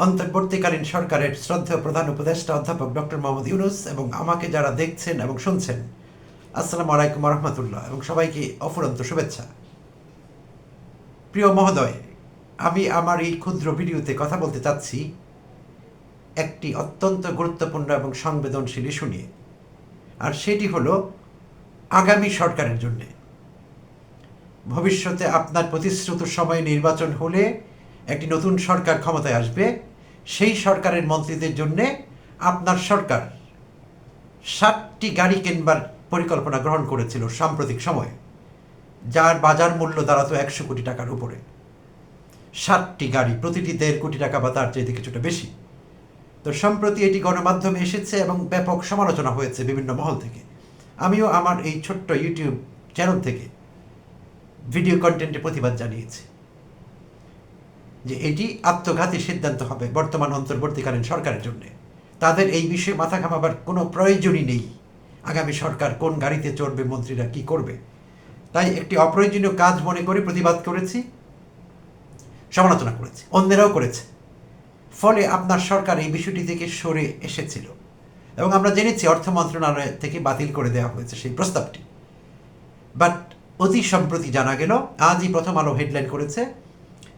অন্তর্বর্তীকালীন সরকারের শ্রদ্ধেয় প্রধান উপদেষ্টা অধ্যাপক ডক্টর মোহাম্মদ ইউনুস এবং আমাকে যারা দেখছেন এবং শুনছেন, আসসালামু আলাইকুম রহমতুল্লাহ, এবং সবাইকে অফুরন্ত শুভেচ্ছা। প্রিয় মহোদয়, আমি আমার এই ক্ষুদ্র ভিডিওতে কথা বলতে চাচ্ছি একটি অত্যন্ত গুরুত্বপূর্ণ এবং সংবেদনশীল ইস্যু নিয়ে, আর সেটি হলো আগামী সরকারের জন্যে। ভবিষ্যতে আপনার প্রতিশ্রুত সময়ে নির্বাচন হলে একটি নতুন সরকার ক্ষমতায় আসবে, সেই সরকারের মন্ত্রীদের জন্যে আপনার সরকার ষাটটি গাড়ি কেনবার পরিকল্পনা গ্রহণ করেছিল সাম্প্রতিক সময়ে, যার বাজার মূল্য দাঁড়াতো একশো কোটি টাকার উপরে। ষাটটি গাড়ি, প্রতিটি দেড় কোটি টাকা বা তার চাইতে কিছুটা বেশি। তো সম্প্রতি এটি গণমাধ্যমে এসেছে এবং ব্যাপক সমালোচনা হয়েছে বিভিন্ন মহল থেকে। আমিও আমার এই ছোট্ট ইউটিউব চ্যানেল থেকে ভিডিও কন্টেন্টে প্রতিবাদ জানিয়েছি। যে এটি আত্মঘাতী সিদ্ধান্ত হবে বর্তমান অন্তর্বর্তীকালীন সরকারের জন্য। তাদের এই বিষয়ে মাথা ঘামাবার কোনো প্রয়োজনই নেই। আগামী সরকার কোন গাড়িতে চড়বে, মন্ত্রীরা কি করবে? তাই একটি অপ্রয়োজনীয় কাজ মনে করে প্রতিবাদ করেছি, সমালোচনা করেছি, অন্যেরাও করেছে। ফলে আপনার সরকার এই বিষয়টি থেকে সরে এসেছিল এবং আমরা জেনেছি অর্থ মন্ত্রণালয় থেকে বাতিল করে দেওয়া হয়েছে সেই প্রস্তাবটি। বাট অতি সম্প্রতি জানা গেল, আজই প্রথম আলো হেডলাইন করেছে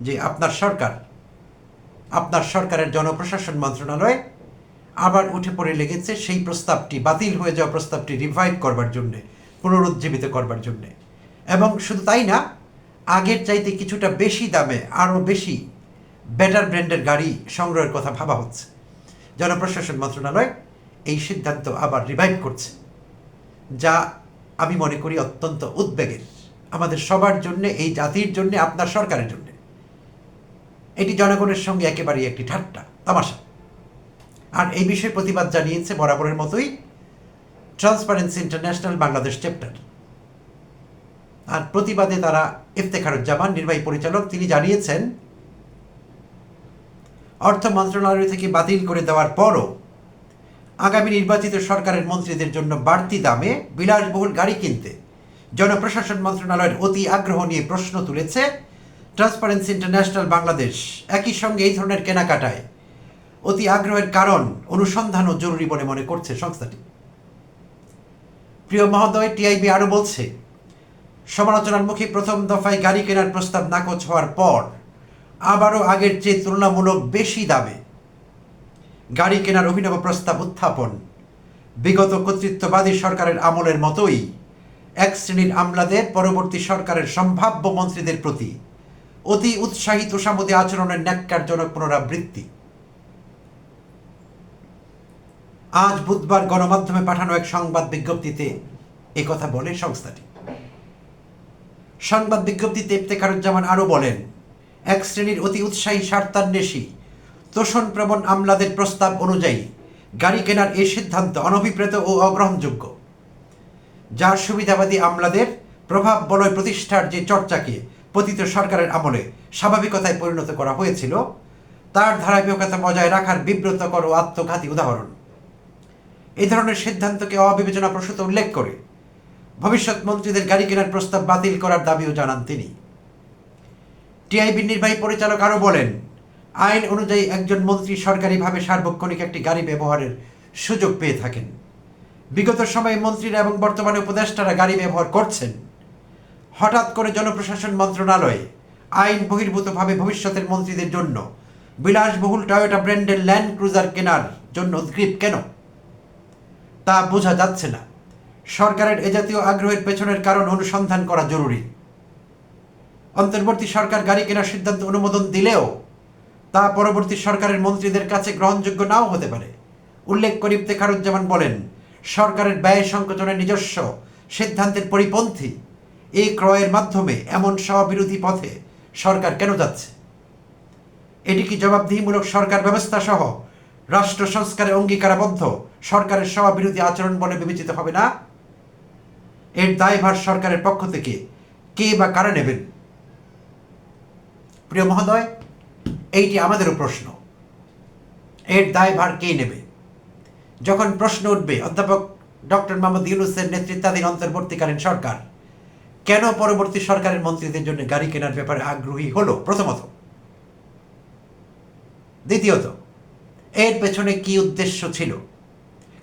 যে আপনার সরকার, আপনার সরকারের জনপ্রশাসন মন্ত্রণালয় আবার উঠে পড়ে লেগেছে সেই প্রস্তাবটি, বাতিল হয়ে যাওয়া প্রস্তাবটি রিভাইভ করবার জন্যে, পুনরুজ্জীবিত করবার জন্যে। এবং শুধু তাই না, আগের চাইতে কিছুটা বেশি দামে, আরও বেশি বেটার ব্র্যান্ডের গাড়ি সংগ্রহের কথা ভাবা হচ্ছে। জনপ্রশাসন মন্ত্রণালয় এই সিদ্ধান্ত আবার রিভাইভ করছে, যা আমি মনে করি অত্যন্ত উদ্বেগের। আমাদের সবার জন্যে, এই জাতির জন্যে, আপনার সরকারের জন্য। এটি জনগণের সঙ্গে একেবারেই একটি ঠাট্টা, তামাশা। আর এই বিষয়ে প্রতিবাদ জানিয়েছে বরাবরের মতোই ট্রান্সপারেন্সি ইন্টারন্যাশনাল বাংলাদেশ চ্যাপ্টার আর প্রতিবাদে তারা ইফতেখারুজ্জামান, নির্বাহী পরিচালক, তিনি জানিয়েছেন, অর্থ মন্ত্রণালয় থেকে বাতিল করে দেওয়ার পরও আগামী নির্বাচিত সরকারের মন্ত্রীদের জন্য বাড়তি দামে বিলাসবহুল গাড়ি কিনতে জনপ্রশাসন মন্ত্রণালয়ের অতি আগ্রহ নিয়ে প্রশ্ন তুলেছে ট্রান্সপারেন্সি ইন্টারন্যাশনাল বাংলাদেশ একই সঙ্গে এই ধরনের কেনাকাটায় অতি আগ্রহের কারণ, অনুসন্ধানও জরুরি বলে মনে করছে সংস্থাটি। প্রিয় মহোদয় টিআইবি আরও বলছে, সমালোচনার মুখে প্রথম দফায় গাড়ি কেনার প্রস্তাব নাকচ হওয়ার পর আবারও আগের চেয়ে তুলনামূলক বেশি দামে গাড়ি কেনার অভিনব প্রস্তাব উত্থাপন। বিগত কর্তৃত্ববাদী সরকারের আমলের মতোই এক শ্রেণির আমলাদের পরবর্তী সরকারের সম্ভাব্য মন্ত্রীদের প্রতি অতি উৎসাহিত সামুদে আচরণের ন্যাক্কারজনক পুনরাবৃত্তি। আজ বুধবার গণমাধ্যমে পাঠানো এক সংবাদ বিজ্ঞপ্তিতে কথা বলে সংস্থাটি। সংবাদ বিজ্ঞপ্তিতে ইফতেখারুজ্জামান আরও বলেন, এক শ্রেণির অতি উৎসাহী স্বার্থান্বেষী তোষণপ্রবণ আমলাদের প্রস্তাব অনুযায়ী গাড়ি কেনার এই সিদ্ধান্ত অনভিপ্রেত ও অগ্রহণযোগ্য। যার সুবিধাবাদী আমলাদের প্রভাব বলয় প্রতিষ্ঠার যে চর্চাকে পতিত সরকারের আমলে স্বাভাবিকতায় পরিণত করা হয়েছিল, তার ধারাবাহিকতা বজায় রাখার বিব্রতকর ও আত্মঘাতী উদাহরণ। এই ধরনের সিদ্ধান্তকে অবিবেচনা প্রসূত উল্লেখ করে ভবিষ্যৎ মন্ত্রীদের গাড়ি কেনার প্রস্তাব বাতিল করার দাবিও জানান তিনি। টিআইবির নির্বাহী পরিচালক আরও বলেন, আইন অনুযায়ী একজন মন্ত্রী সরকারিভাবে সার্বক্ষণিক একটি গাড়ি ব্যবহারের সুযোগ পেয়ে থাকেন। বিগত সময়ে মন্ত্রীরা এবং বর্তমানে উপদেষ্টারা গাড়ি ব্যবহার করছেন। হঠাৎ করে জনপ্রশাসন মন্ত্রণালয়ে আইন বহির্ভূতভাবে ভবিষ্যতের মন্ত্রীদের জন্য বিলাসবহুল টয়োটা ব্র্যান্ডের ল্যান্ড ক্রুজার কেনার জন্য উদ্গ্রীব কেন? তা বোঝা যাচ্ছে না। সরকারের এ জাতীয় আগ্রহের পেছনের কারণ অনুসন্ধান করা জরুরি। অন্তর্বর্তী সরকার গাড়ি কেনার সিদ্ধান্ত অনুমোদন দিলেও তা পরবর্তী সরকারের মন্ত্রীদের কাছে গ্রহণযোগ্য নাও হতে পারে। উল্লেখ করে ইফতেখারুজ্জামান বলেন, সরকারের ব্যয় সংকোচনের নিজস্ব সিদ্ধান্তের পরিপন্থী এই ক্রয়ের মাধ্যমে এমন স্ববিরোধী পথে সরকার কেন যাচ্ছে? এটি কি জবাবদিহিমূলক সরকার ব্যবস্থা সহ রাষ্ট্র সংস্কারে অঙ্গীকারাবদ্ধ সরকারের স্ববিরোধী আচরণ বলে বিবেচিত হবে না? এর দায়ভার সরকারের পক্ষ থেকে কে বা কারা নেবেন? প্রিয় মহোদয়, এইটি আমাদেরও প্রশ্ন। এর দায়ভার কে নেবে? যখন প্রশ্ন উঠবে, অধ্যাপক ডক্টর মোহাম্মদ ইউনুসের নেতৃত্বাধীন অন্তর্বর্তীকালীন সরকার কেন পরবর্তী সরকারের মন্ত্রীদের জন্য গাড়ি কেনার ব্যাপারে আগ্রহী হলো? প্রথমত। দ্বিতীয়ত, এর পেছনে কি উদ্দেশ্য ছিল?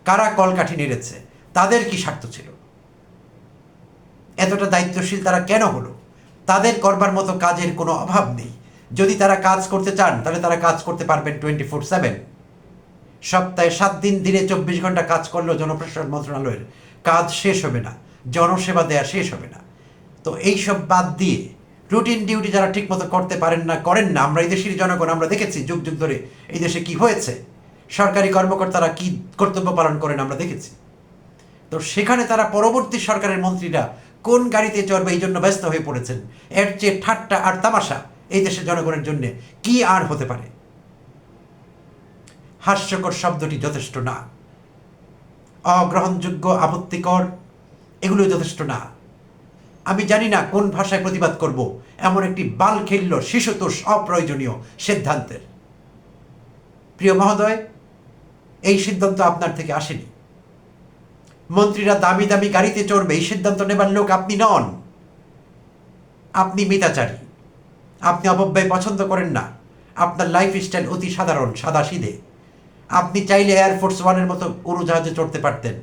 কারা কলকাঠি নেড়েছে? তাদের কি স্বার্থ ছিল? এতটা দায়িত্বশীল তারা কেন হলো? তাদের করবার মতো কাজের কোনো অভাব নেই। যদি তারা কাজ করতে চান, তাহলে তারা কাজ করতে পারবেন টোয়েন্টি ফোর সেভেন সপ্তাহে সাত দিন, দিনে চব্বিশ ঘণ্টা কাজ করলেও জনপ্রশাসন মন্ত্রণালয়ের কাজ শেষ হবে না। জনসেবা দেয়া শেষ হবে না। তো এইসব বাদ দিয়ে রুটিন ডিউটি যারা ঠিকমতো করতে পারেন না, করেন না, আমরা এই দেশের জনগণ, আমরা দেখেছি যুগ যুগ ধরে এই দেশে কি হয়েছে, সরকারি কর্মকর্তারা কি কর্তব্য পালন করেন আমরা দেখেছি। তো সেখানে তারা পরবর্তী সরকারের মন্ত্রীরা কোন গাড়িতে চড়বে এই জন্য ব্যস্ত হয়ে পড়েছেন, এর চেয়ে ঠাট্টা আর তামাশা এই দেশের জনগণের জন্য কি আর হতে পারে? হাস্যকর শব্দটি যথেষ্ট না। অগ্রহণযোগ্য, আপত্তিকর এগুলো যথেষ্ট না। আমি জানি না কোন ভাষায় প্রতিবাদ করব। এমন একটি বাল খেলল শিশুতোষ অপ্রয়োজনীয় সিদ্ধান্তের। প্রিয় মহোদয়, এই সিদ্ধান্ত আপনার থেকে আসেনি। মন্ত্রীরা দামি দামি গাড়িতে চড়বে, এই সিদ্ধান্ত নেবার লোক আপনি নন। আপনি মিতাচারী। আপনি অপব্যয় পছন্দ করেন না। আপনার লাইফ স্টাইল অতি সাধারণ, সাদা সিধে। আপনি চাইলে এয়ারফোর্স ওয়ানের মতো উড়োজাহাজে চড়তে পারতেন।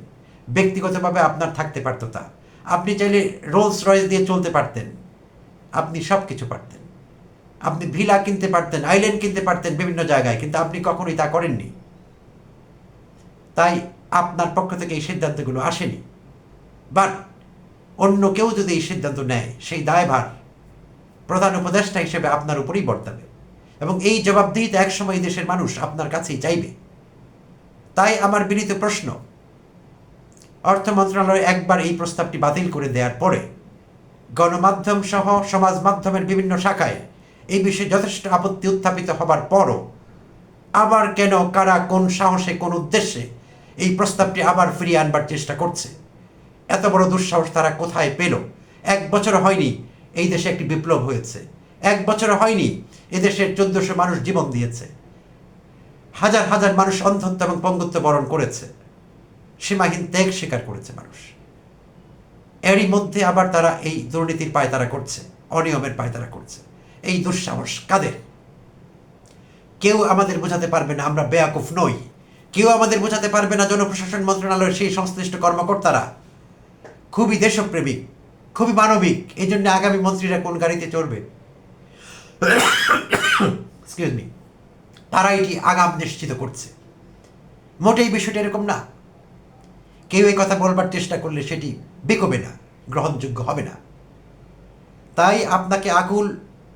ব্যক্তিগতভাবে আপনার থাকতে পারত তা। আপনি চাইলে রোলস রয়েস দিয়ে চলতে পারতেন। আপনি সব কিছু পারতেন। আপনি ভিলা কিনতে পারতেন আইল্যান্ড কিনতে পারতেন বিভিন্ন জায়গায়, কিন্তু আপনি কখনোই তা করেননি। তাই আপনার পক্ষ থেকে এই সিদ্ধান্তগুলো আসেনি। বাট অন্য কেউ যদি এই সিদ্ধান্ত নেয়, সেই দায়ভার প্রধান উপদেষ্টা হিসেবে আপনার উপরেই বর্তাবে। এবং এই জবাবদিহিতে একসময় দেশের মানুষ আপনার কাছেই চাইবে। তাই আমার বিনীত প্রশ্ন অর্থ মন্ত্রণালয় একবার এই প্রস্তাবটি বাতিল করে দেওয়ার পরে গণমাধ্যম সহ সমাজ মাধ্যমের বিভিন্ন শাখায় এই বিষয়ে যথেষ্ট আপত্তি উত্থাপিত হবার পরও আবার কেন, কারা, কোন সাহসে, কোন উদ্দেশ্যে এই প্রস্তাবটি আবার ফিরিয়ে আনবার চেষ্টা করছে? এত বড় দুঃসাহস তারা কোথায় পেল? এক বছর হয়নি এই দেশে একটি বিপ্লব হয়েছে। এক বছর হয়নি এদেশের চোদ্দশো মানুষ জীবন দিয়েছে। হাজার হাজার মানুষ অন্ধত্ব এবং পঙ্গুত্ব বরণ করেছে। সীমাহীন ত্যাগ স্বীকার করেছে মানুষ। এরই মধ্যে আবার তারা এই দুর্নীতির পায়তারা করছে, অনিয়মের পায়তারা করছে। এই দুঃসাহস কাদের? কেউ আমাদের বোঝাতে পারবে না, আমরা বেয়াকুফ নই। কেউ আমাদের বোঝাতে পারবে না, জনপ্রশাসন মন্ত্রণালয়ের সেই সংশ্লিষ্ট কর্মকর্তারা। খুবই দেশপ্রেমিক, খুবই মানবিক এই জন্য আগামী মন্ত্রীরা কোন গাড়িতে চড়বে? তারা এটি আগাম নিশ্চিত করছে? মোটেই বিষয়টা এরকম না। কেউ এই কথা বলবার চেষ্টা করলে সেটি বেকবে না, গ্রহণযোগ্য হবে না। তাই আপনাকে আকুল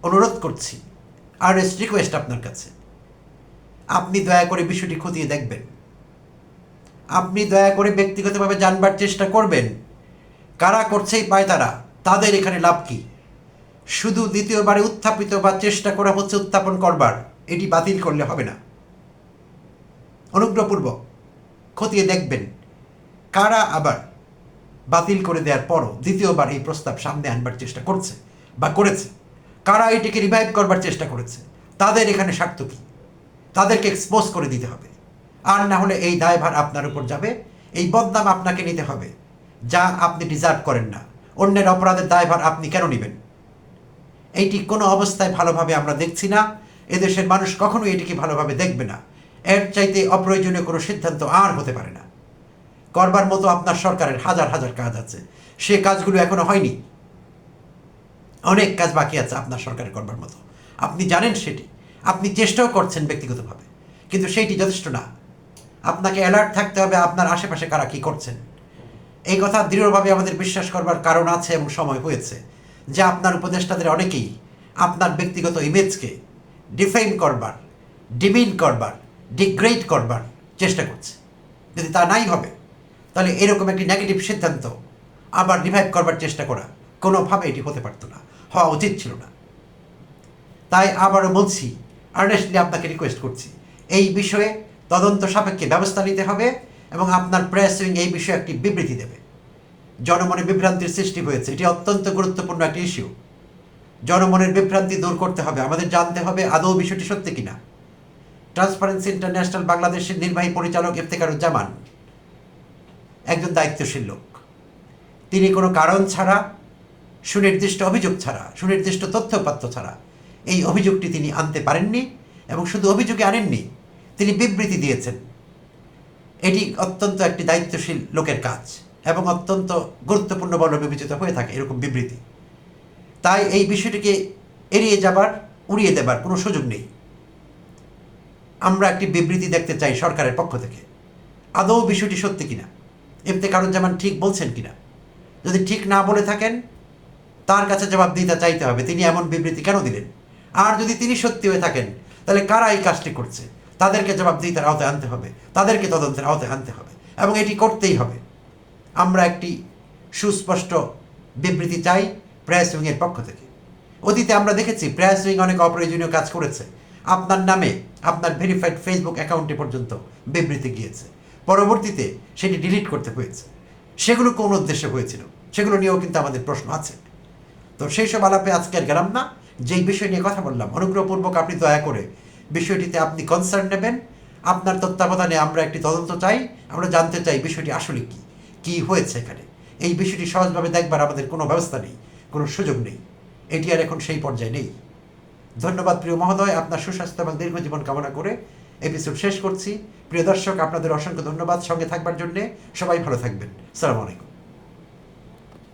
অনুরোধ করছি আর রিকোয়েস্ট আপনার কাছে। আপনি দয়া করে বিষয়টি খতিয়ে দেখবেন। আপনি দয়া করে ব্যক্তিগতভাবে জানবার চেষ্টা করবেন, কারা করছেই পায় তারা তাদের এখানে লাভ কি? শুধু দ্বিতীয়বারে উত্থাপিত বা চেষ্টা করা হচ্ছে উত্থাপন করবার, এটি বাতিল করলে হবে না। অনুগ্রহপূর্বক খতিয়ে দেখবেন কারা আবার বাতিল করে দেওয়ার পরও দ্বিতীয়বার এই প্রস্তাব সামনে আনবার চেষ্টা করছে বা করেছে? কারা এটিকে রিভাইভ করবার চেষ্টা করেছে? তাদের এখানে স্বার্থ কী? তাদেরকে এক্সপোজ করে দিতে হবে। আর না হলে এই দায়ভার আপনার উপর যাবে, এই বদনাম আপনাকে নিতে হবে। যা আপনি ডিজার্ভ করেন না। অন্যের অপরাধের দায়ভার আপনি কেন নেবেন? এইটি কোনো অবস্থায় ভালোভাবে আমরা দেখছি না। এদেশের মানুষ কখনোই এটিকে ভালোভাবে দেখবে না। এর চাইতে অপ্রয়োজনীয় কোনো সিদ্ধান্ত আর হতে পারে না। করবার মতো আপনার সরকারের হাজার হাজার কাজ আছে। সে কাজগুলো এখনও হয়নি। অনেক কাজ বাকি আছে আপনার সরকারের করবার মতো। আপনি জানেন সেটি। আপনি চেষ্টাও করছেন ব্যক্তিগতভাবে। কিন্তু সেইটি যথেষ্ট না। আপনাকে অ্যালার্ট থাকতে হবে আপনার আশেপাশে কারা কী করছেন। এই কথা দৃঢ়ভাবে আমাদের বিশ্বাস করবার কারণ আছে এবং সময় হয়েছে, যে আপনার উপদেষ্টাদের অনেকেই আপনার ব্যক্তিগত ইমেজকে ডিফাইন করবার ডিমিন করবার ডিগ্রেড করবার চেষ্টা করছে। যদি তা নাই হবে তাহলে এরকম একটি নেগেটিভ সিদ্ধান্ত আবার রিভাইভ করবার চেষ্টা করা কোনোভাবে এটি হতে পারতো না, হওয়া উচিত ছিল না। তাই আবারও বলছি আর্নেস্টলি আপনাকে রিকোয়েস্ট করছি, এই বিষয়ে তদন্ত সাপেক্ষে ব্যবস্থা নিতে হবে এবং আপনার প্রেস উইং এই বিষয়ে একটি বিবৃতি দেবে। জনমনে বিভ্রান্তির সৃষ্টি হয়েছে, এটি অত্যন্ত গুরুত্বপূর্ণ একটি ইস্যু জনমনের বিভ্রান্তি দূর করতে হবে, আমাদের জানতে হবে আদৌ বিষয়টি সত্যি কিনা। ট্রান্সপারেন্সি ইন্টারন্যাশনাল বাংলাদেশের নির্বাহী পরিচালক ইফতেকারুজ্জামান একজন দায়িত্বশীল লোক। তিনি কোনো কারণ ছাড়া, সুনির্দিষ্ট অভিযোগ ছাড়া, সুনির্দিষ্ট তথ্যপাত্র ছাড়া এই অভিযোগটি তিনি আনতে পারেননি এবং শুধু অভিযোগে আনেননি, তিনি বিবৃতি দিয়েছেন। এটি অত্যন্ত একটি দায়িত্বশীল লোকের কাজ এবং অত্যন্ত গুরুত্বপূর্ণ বলে বিবেচিত হয়ে থাকে এরকম বিবৃতি। তাই এই বিষয়টিকে এড়িয়ে যাবার, উড়িয়ে দেবার কোনো সুযোগ নেই। আমরা একটি বিবৃতি দেখতে চাই সরকারের পক্ষ থেকে। আদৌ বিষয়টি সত্যি কিনা? ইফতেখারুজ্জামান ঠিক বলছেন কিনা? যদি ঠিক না বলে থাকেন, তার কাছে জবাবদিহিতা চাইতে হবে। তিনি এমন বিবৃতি কেন দিলেন? আর যদি তিনি সত্যি হয়ে থাকেন, তাহলে কারা এই কাজটি করছে? তাদেরকে জবাব জবাবদিহিতার আওতায় আনতে হবে। তাদেরকে তদন্তের আওতায় আনতে হবে। এবং এটি করতেই হবে। আমরা একটি সুস্পষ্ট বিবৃতি চাই প্রেস উইংয়ের পক্ষ থেকে। অতীতে আমরা দেখেছি প্রেস উইং অনেক অপ্রয়োজনীয় কাজ করেছে। আপনার নামে আপনার ভেরিফাইড ফেসবুক অ্যাকাউন্টে পর্যন্ত বিবৃতি গিয়েছে। পরবর্তীতে সেটি ডিলিট করতে হয়েছে। সেগুলো কোন উদ্দেশ্যে হয়েছিল? সেগুলো নিয়েও কিন্তু আমাদের প্রশ্ন আছে। তো সেই সব আলাপে আজকে আর গেলাম না। যেই বিষয় নিয়ে কথা বললাম, অনুগ্রহপূর্বক আপনি দয়া করে বিষয়টিতে আপনি কনসার্ন নেবেন। আপনার তত্ত্বাবধানে আমরা একটি তদন্ত চাই। আমরা জানতে চাই বিষয়টি আসলে কি? কি হয়েছে এখানে? এই বিষয়টি সহজভাবে দেখবার আমাদের কোনো ব্যবস্থা নেই, কোনো সুযোগ নেই। এটি আর এখন সেই পর্যায়ে নেই। ধন্যবাদ প্রিয় মহোদয়। আপনার সুস্বাস্থ্য এবং দীর্ঘ জীবন কামনা করে এপিসোড শেষ করছি। প্রিয় দর্শক, আপনাদের অসংখ্য ধন্যবাদ সঙ্গে থাকবার জন্যে। সবাই ভালো থাকবেন। সালাম আলাইকুম।